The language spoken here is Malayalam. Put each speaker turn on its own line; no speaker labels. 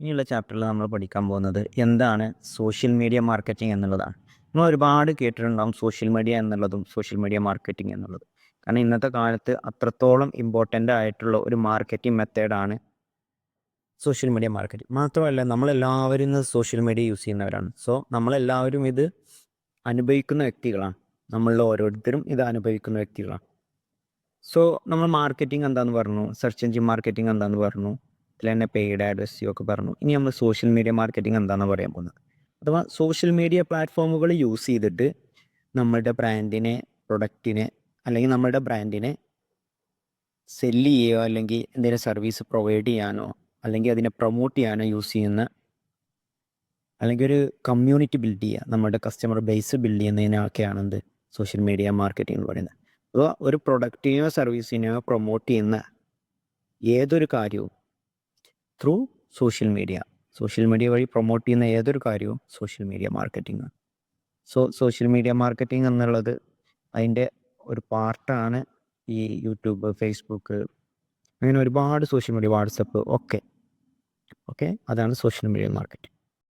ഇനിയുള്ള ചാപ്റ്ററിൽ നമ്മൾ പഠിക്കാൻ പോകുന്നത്. എന്താണ് സോഷ്യൽ മീഡിയ മാർക്കറ്റിംഗ് എന്നുള്ളതാണ്. നമ്മൾ ഒരുപാട് കേട്ടിട്ടുണ്ടാകും സോഷ്യൽ മീഡിയ എന്നുള്ളതും സോഷ്യൽ മീഡിയ മാർക്കറ്റിംഗ് എന്നുള്ളത്. കാരണം ഇന്നത്തെ കാലത്ത് അത്രത്തോളം ഇമ്പോർട്ടന്റ് ആയിട്ടുള്ള ഒരു മാർക്കറ്റിംഗ് മെത്തേഡാണ് സോഷ്യൽ മീഡിയ മാർക്കറ്റിംഗ് മാത്രമല്ല നമ്മളെല്ലാവരും ഇന്ന് സോഷ്യൽ മീഡിയ യൂസ് ചെയ്യുന്നവരാണ്. സോ നമ്മളെല്ലാവരും ഇത് അനുഭവിക്കുന്ന വ്യക്തികളാണ്. നമ്മളിൽ ഓരോരുത്തരും ഇത് അനുഭവിക്കുന്ന വ്യക്തികളാണ്. സോ നമ്മൾ മാർക്കറ്റിംഗ് എന്താന്ന് പറഞ്ഞു? സെർച്ച് എഞ്ചിൻ മാർക്കറ്റിംഗ് എന്താന്ന് പറഞ്ഞു? ഇതിൽ തന്നെ പെയ്ഡ് ആഡ്വസ് ഒക്കെ പറഞ്ഞു. ഇനി നമ്മൾ സോഷ്യൽ മീഡിയ മാർക്കറ്റിംഗ് എന്താണെന്ന് പറയാൻ പോകുന്നത്. അഥവാ സോഷ്യൽ മീഡിയ പ്ലാറ്റ്ഫോമുകൾ യൂസ് ചെയ്തിട്ട് നമ്മളുടെ ബ്രാൻഡിനെ പ്രൊഡക്റ്റിനെ അല്ലെങ്കിൽ നമ്മളുടെ ബ്രാൻഡിനെ സെല്ല് ചെയ്യുകയോ അല്ലെങ്കിൽ എന്തെങ്കിലും സർവീസ് പ്രൊവൈഡ് ചെയ്യാനോ അല്ലെങ്കിൽ അതിനെ പ്രൊമോട്ട് ചെയ്യാനോ യൂസ് ചെയ്യുന്ന അല്ലെങ്കിൽ ഒരു കമ്മ്യൂണിറ്റി ബിൽഡ് ചെയ്യുക. നമ്മുടെ കസ്റ്റമർ ബേസ് ബിൽഡ് ചെയ്യുന്നതിനൊക്കെയാണ് എന്ത്? സോഷ്യൽ മീഡിയ മാർക്കറ്റിംഗ് എന്ന് പറയുന്നത്. അപ്പോൾ ഒരു പ്രൊഡക്റ്റിനെയോ സർവീസിനെയോ പ്രൊമോട്ട് ചെയ്യുന്ന ഏതൊരു കാര്യവും through social media social media വഴി പ്രൊമോട്ട് ചെയ്യുന്ന ഏതൊരു കാര്യവും social media marketing so social media marketing എന്നുള്ളത് അതിന്റെ ഒരു പാർട്ടാണ് ഈ യൂട്യൂബ് ഫേസ്ബുക്ക് അങ്ങനെ ഒരുപാട് സോഷ്യൽ മീഡിയ വാട്സപ്പ് ഒക്കെ. ഓക്കെ അതാണ് സോഷ്യൽ മീഡിയ മാർക്കറ്റിംഗ്